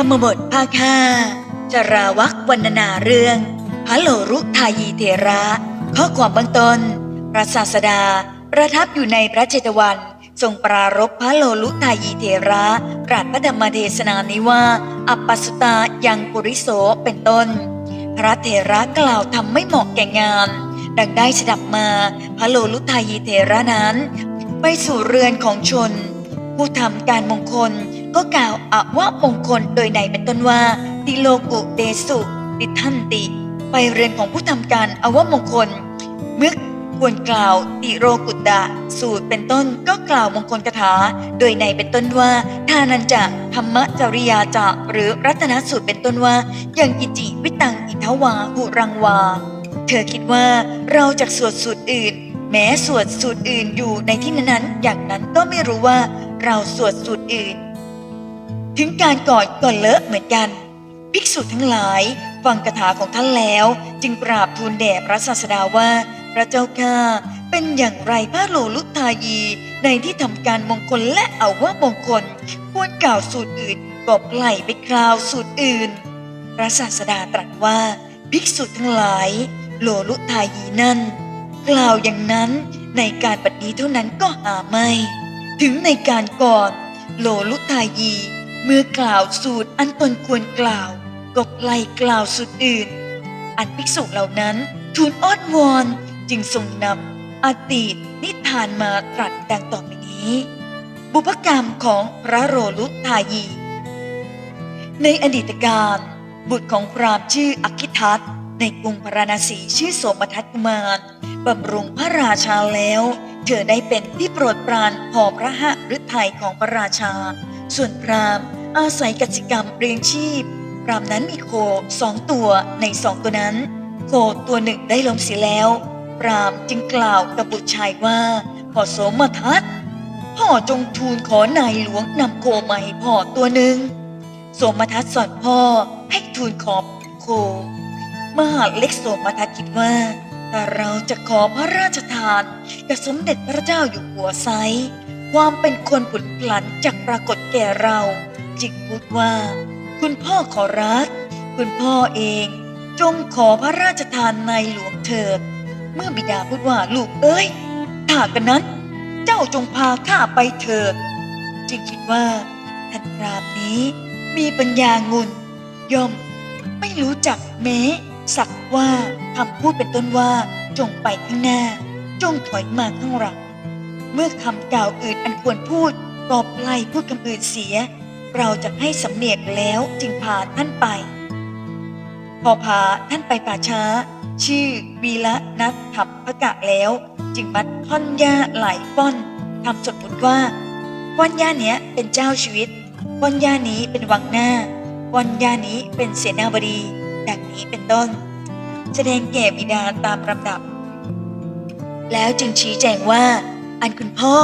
ธรรมบทภาคห้าจราวักวรรณนาเรื่องพระโลรุทายีเถระ ข้อความบื้องต้นพระศาสดา ประทับอยู่ในพระเจตวันทรงปรารภพระโลลุทายีเถระตรัสพระธรรมเทศนานี้ว่า อัปปสุตายังปุริโสเป็นต้น พระเถระกล่าวทำไม่เหมาะแก่งาน ดังได้สดับมาพระโลลุทายีเถระนั้น ไปสู่เรือนของชน ผู้ทำการมงคล ก็กล่าวอว่ามงคลโดยในเป็นต้นว่า ติโลกุเตสุติทันติ ไปเรือนของผู้ทำการอว่ามงคลเมื่อควรกล่าวติโรกุตตะสูตรเป็นต้นก็กล่าวมงคลคาถา โดยในเป็นต้นว่า ทานันจะธรรมจริยาจะหรือรัตนสูตรเป็นต้นว่ายังกิจิวิตังอิทวาหุรังวา เธอคิดว่าเราจากสวดสูตรอื่น แม้สวดสูตรอื่นอยู่ในที่นั้นๆอย่างนั้นก็ไม่รู้ว่าเราสวดสูตรอื่น ถึงการกอดก่อนเลอะเหมือนกันภิกษุทั้งหลายฟังคาถาของท่านแล้ว จึงกราบทูลแด่พระศาสดาว่า พระเจ้าข้าเป็นอย่างไรพระโลลุทายี ในที่ทำการมงคลและเอาว่ามงคลควรกล่าวสูตรอื่นก็ไล่ไปกล่าวสูตรอื่น พระศาสดาตรัสว่าภิกษุทั้งหลาย โลลุทายีนั่น กล่าวอย่างนั้นในการปฏิเท่านั้นก็หาไม่ ถึงในการก่อน โลลุทายี เมื่อกล่าวสูตรอันตนควรกล่าวก็ไล่กล่าวสูตรอื่น อันภิกษุเหล่านั้นทูลอ้อนวอนจึงทรงนำอดีตนิทานมาตรัสดังต่อไปนี้ บุพกรรมของพระโรลุทายี ในอดีตการบุตรของพราหมณ์ชื่ออคิทัตในกรุงพาราณสีชื่อโสมทัตกุมารบำรุงพระราชาแล้ว เธอได้เป็นที่โปรดปรานพอพระหฤทัยของพระราชา ส่วนพราหมณ์ อาศัยกสิกรรมเลี้ยงชีพพรามนั้นมีโคสองตัวในสองตัวนั้น โคตัวหนึ่งได้ล้มเสียแล้วพรามจึงกล่าวกับบุตรชายว่าพ่อโสมทัตพ่อจงทูลขอนายหลวงนำโคมาให้พ่อตัวหนึ่งโสมทัศสอนพ่อให้ทูลขอโคมหาเล็กโสมทัศคิดว่าถ้าเราจะขอพระราชทานกับสมเด็จพระเจ้าอยู่หัวไซส์ความเป็นคนผุดพลันจากปรากฏแก่เรา จึงพูดว่า คุณพ่อขอรักคุณพ่อเองจงขอพระราชทานในหลวงเถิด เมื่อบิดาพูดว่าลูกเอ้ยถ้ากันนั้น เจ้าจงพาข้าไปเถิด จึงคิดว่าท่านพรามนี้มีปัญญางุนย่อม ไม่รู้จักแม้สักว่าคำพูดเป็นต้นว่า จงไปข้างหน้า จงถอยมาข้างหลัง เมื่อคำกล่าวอื่นอันควรพูดก็ไล่พูดคำอื่นเสีย เราจะให้สำเนียกแล้วจึงพาท่านไป พอพาท่านไปป่าช้า ชื่อวีละนัทถับพกะแล้ว จึงมัดท่อนหญ้าหลายป้อนทำสมมติว่าป้อนหญ้าเนี้ยเป็นเจ้าชีวิตป้อนหญ้านี้เป็นวังหน้าป้อนหญ้านี้เป็นเสนาบดีดังนี้เป็นต้น แสดงแก่บิดาตามลำดับ แล้วจึงชี้แจงว่า อันคุณพ่อ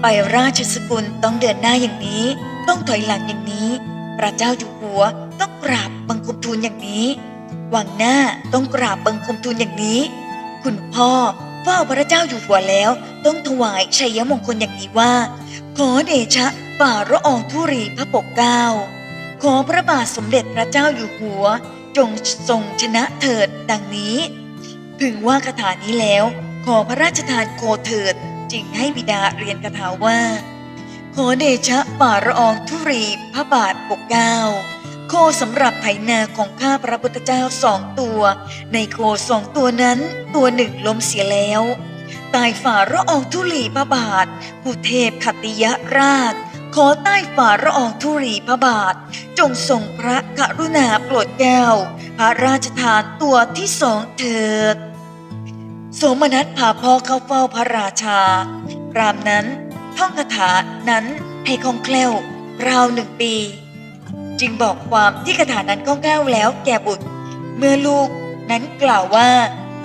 ไปราชสกุลต้องเดินหน้าอย่างนี้ ต้องถอยหลังอย่างนี้ พระเจ้าอยู่หัวต้องกราบบังคมทูลอย่างนี้ วังหน้าต้องกราบบังคมทูลอย่างนี้ คุณพ่อเฝ้าพระเจ้าอยู่หัวแล้ว ต้องถวายชัยมงคลอย่างนี้ว่า ขอเดชะฝ่าละอองธุรีพระปกเกล้าขอพระบาทสมเด็จพระเจ้าอยู่หัว จงทรงชนะเถิดดังนี้ พึงว่าคาถานี้แล้ว ขอพระราชทานโคเถิดจึงให้บิดาเรียนคาถาว่า ขอเดชะฝ่าละอองธุรีพระบาทปกเก้าโคสำหรับไถนาของข้าพระพุทธเจ้าสองตัว ในโคสองตัวนั้นตัวหนึ่งล้มเสียแล้ว ตายฝ่าละอองธุลีพระบาทผู้เทพขติยราช ขอใต้ฝ่าละอองธุลีพระบาท จงทรงพระกรุณาโปรดเกล้าพระราชทานตัวที่สองเถิด สมนัสพาพ่อเข้าเฝ้าพระราชา พรามนั้น ท่องคาถานั้นให้คล่องแคล่วราวหนึ่งปี จึงบอกความที่คาถานั้นคล่องแคล่วแล้วแก่บุตร เมื่อลูกนั้นกล่าวว่า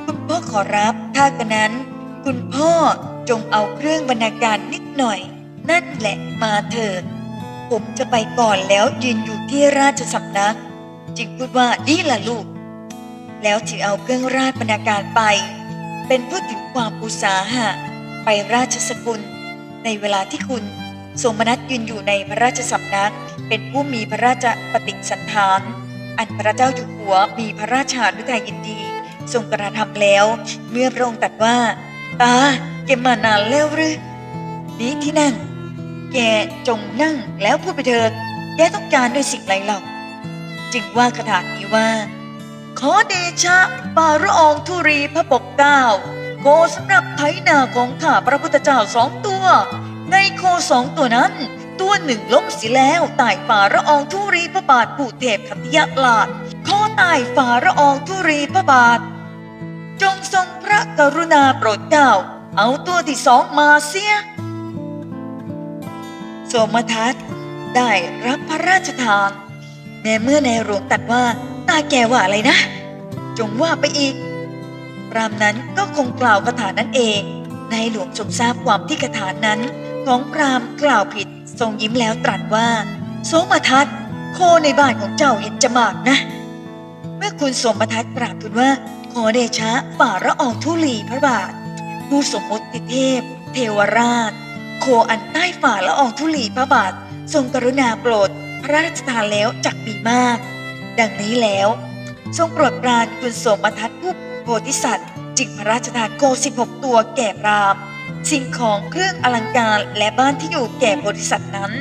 คุณพ่อขอรับถ้ากระนั้น คุณพ่อจงเอาเครื่องบรรณาการนิดหน่อย นั่นแหละมาเถิด ผมจะไปก่อนแล้วยืนอยู่ที่ราชสำนัก จึงพูดว่านี่ล่ะลูก แล้วถือเอาเครื่องราชบรรณาการไป เป็นพูดถึงความอุตสาหะไปราชสกุล ในเวลาที่คุณทรงมนัสยืนอยู่ในพระราชสำนัก เป็นผู้มีพระราชปฏิสันฐาน อันพระเจ้าอยู่หัวมีพระราชานุทัยยินดี ทรงกระทำแล้ว เมื่อพระองค์ตรัสว่า ตาแกมานานแล้วหรือนี้ที่นั่ง แกจงนั่งแล้วพูดไปเถิดแกต้องการด้วยสิ่งไรเล่าจึงว่าคาถานี้ว่า ขอเดชะปาระอองธุรีพระปกเก้า โคสำหรับไถนาของข้าพระพุทธเจ้าสองตัว ในโคสองตัวนั้น ตัวหนึ่งล้มเสิแล้วใต้ฝ่าระอองธุรีพระบาทผู้เทพขัตติยลาดขอใต้ฝ่าระอองธุรีพระบาท จงทรงพระกรุณาโปรดเกล้าเอาตัวที่สองมาเสียโสมทัศน์ได้รับพระราชทานในเมื่อในหลวงตัดว่าตาแกว่าอะไรนะ จงว่าไปอีก รามนั้นก็คงกล่าวคาถานั้นเองในหลวงทรงทราบความที่คาถานั้น ของพรามกล่าวผิดทรงยิ้มแล้วตรัสว่าโสมทัศน์โคในบ้านของเจ้าเห็นจะมากนะ เมื่อคุณสมทัศน์กราบทูลว่า ขอเดชะฝ่าระอองธุลีพระบาท ผู้สมมติเทพ เทวราช โคอันใต้ฝ่าละอองธุลีพระบาท ทรงกรุณาโปรดพระราชทานแล้วจักดีมาก ดังนี้แล้ว ทรงโปรดปรานคุณสมทัตผู้ โพธิสัตว์ จึงพระราชทานโค16 ตัวแก่พรามสิ่งของเครื่องอลังการและบ้านที่อยู่แก่โพธิสัตว์นั้น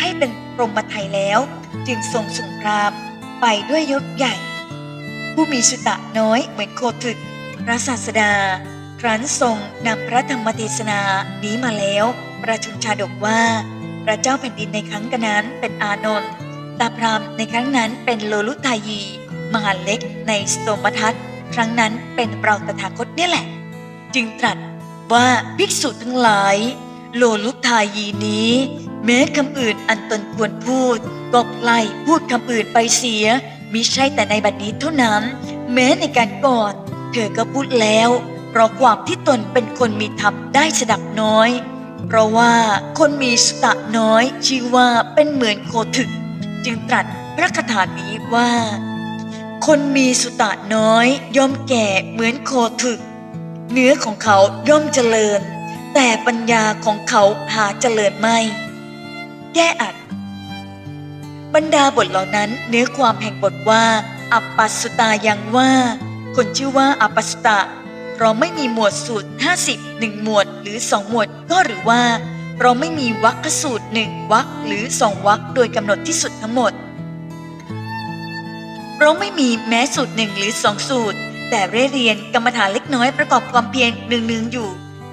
ให้เป็นพรหมไทยแล้ว จึงทรงส่งพรามไปด้วยยศใหญ่ ผู้มีสุตะน้อยเหมือนโคถึกพระศาสดา ครั้นทรงนำพระธรรมเทศนานี้มาแล้ว ประชุมชาดกว่า พระเจ้าแผ่นดินในครั้งกนั้นเป็นอานนท์ตาพรามในครั้งนั้นเป็นโลลุทายี มหาเล็กในสโตมทัศน์ ครั้งนั้นเป็นเราตถาคตเนี่ยแหละ จึงตรัสว่าภิกษุทั้งหลาย โลลุทายีนี้ แม้คำอื่นอันตนควรพูดก็ไล่พูดคำอื่นไปเสียมิใช่แต่ในบัดนี้เท่านั้น แม้ในการก่อน เธอก็พูดแล้ว เพราะความที่ตนเป็นคนมีธรรมได้สดับน้อย เพราะว่าคนมีสตะน้อยชื่อว่าเป็นเหมือนโคถึก จึงตรัสพระคาถานี้ว่า คนมีสุตะน้อยย่อมแก่เหมือนโคถึก เนื้อของเขาย่อมเจริญ แต่ปัญญาของเขาหาเจริญไม่ แก้อัด บรรดาบทเหล่านั้นเนื้อความแห่งบทว่า อัปปัสสุตายังว่า คนชื่อว่าอัปปัสตะเพราะไม่มีหมวดสูตร 50หนึ่งหมวดหรือสองหมวดก็หรือว่า เราไม่มีวรรคสูตรหนึ่งวรรคหรือสองวรรคโดยกำหนดที่สุดทั้งหมด เราไม่มีแม้สูตรหนึ่งหรือสองสูตร แต่เรียเรียนกรรมฐานเล็กน้อยประกอบความเพียรหนึ่งๆอยู่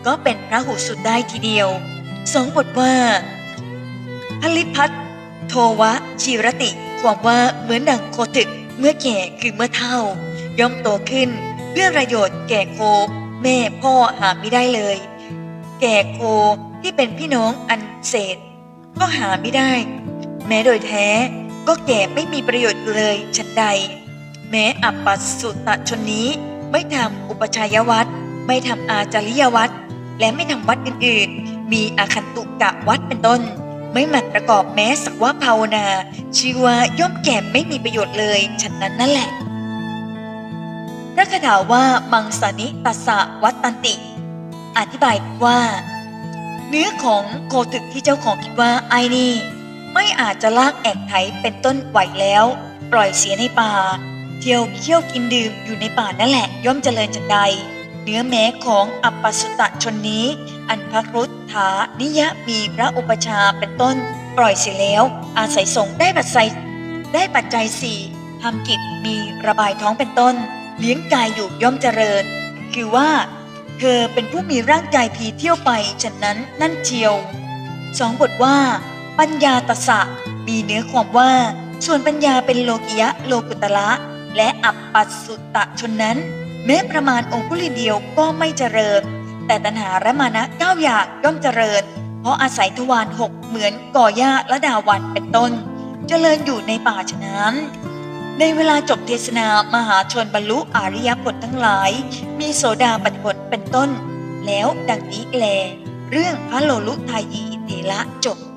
ก็เป็นพระหูสูตรได้ทีเดียว สองบทว่าพลิพัทโทวะชีรติ ความว่าเหมือนดังโคตึก เมื่อแก่คือเมื่อเท่า ย่อมโตขึ้น เพื่อประโยชน์แก่โค แม่พ่อหาไม่ได้เลย แก่โคที่เป็นพี่น้องอันเศษ ก็หาไม่ได้ แม้โดยแท้ ก็แก่ไม่มีประโยชน์เลยฉันใด แม้อัปปัสสุตชนนี้ไม่ทำอุปชัยวัตรไม่ทำอาจาริยวัตรและไม่ทำวัดอื่นๆ มีอาคันตุกะวัดเป็นต้น ไม่หมั่นประกอบแม้สักว่าภาวนาชื่อว่าย่อมแก่ไม่มีประโยชน์เลยฉันนั้นนั่นแหละพระคาถาว่ามังสานิตัสสะวัตตันติ อธิบายว่า เนื้อของโคตึกที่เจ้าของคิดว่าไอ้นี่ ไม่อาจจะลากแอกไถเป็นต้นไหวแล้ว ปล่อยเสียในป่า เที่ยวเคี่ยวกินดื่มอยู่ในป่านั่นแหละย่อมเจริญจันใด เนื้อแม้ของอัปปสุตะชนนี้ อันพระครุฑถานิยะมีพระอุปชาเป็นต้น ปล่อยเสียแล้ว อาศัยสงได้ปัจจัยได้ปัจจัยสี่ทำกิจมีระบายท้องเป็นต้น เลี้ยงกายอยู่ย่อมเจริญ คือว่า เธอเป็นผู้มีร่างกายผีเที่ยวไปฉะนั้นนั่นเชียวสองบทว่า ปัญญาตสะ มีเนื้อความว่า ส่วนปัญญาเป็นโลกิยะโลกุตละ และอัปปัสสุตะชนนั้น แม้ประมาณองคุลิเดียวก็ไม่เจริญ แต่ตัณหาและมานะเก้าอย่างย่อมเจริญ เพราะอาศัยทวารหกเหมือนก่อหญ้าและดาวันเป็นต้น เจริญอยู่ในป่าฉะนั้นในเวลาจบเทศนามหาชนบรรลุอริยผลทั้งหลาย มีโสดาปัตติผลเป็นต้น แล้วดังนี้แล เรื่องพระโลลุทายีเถระจบ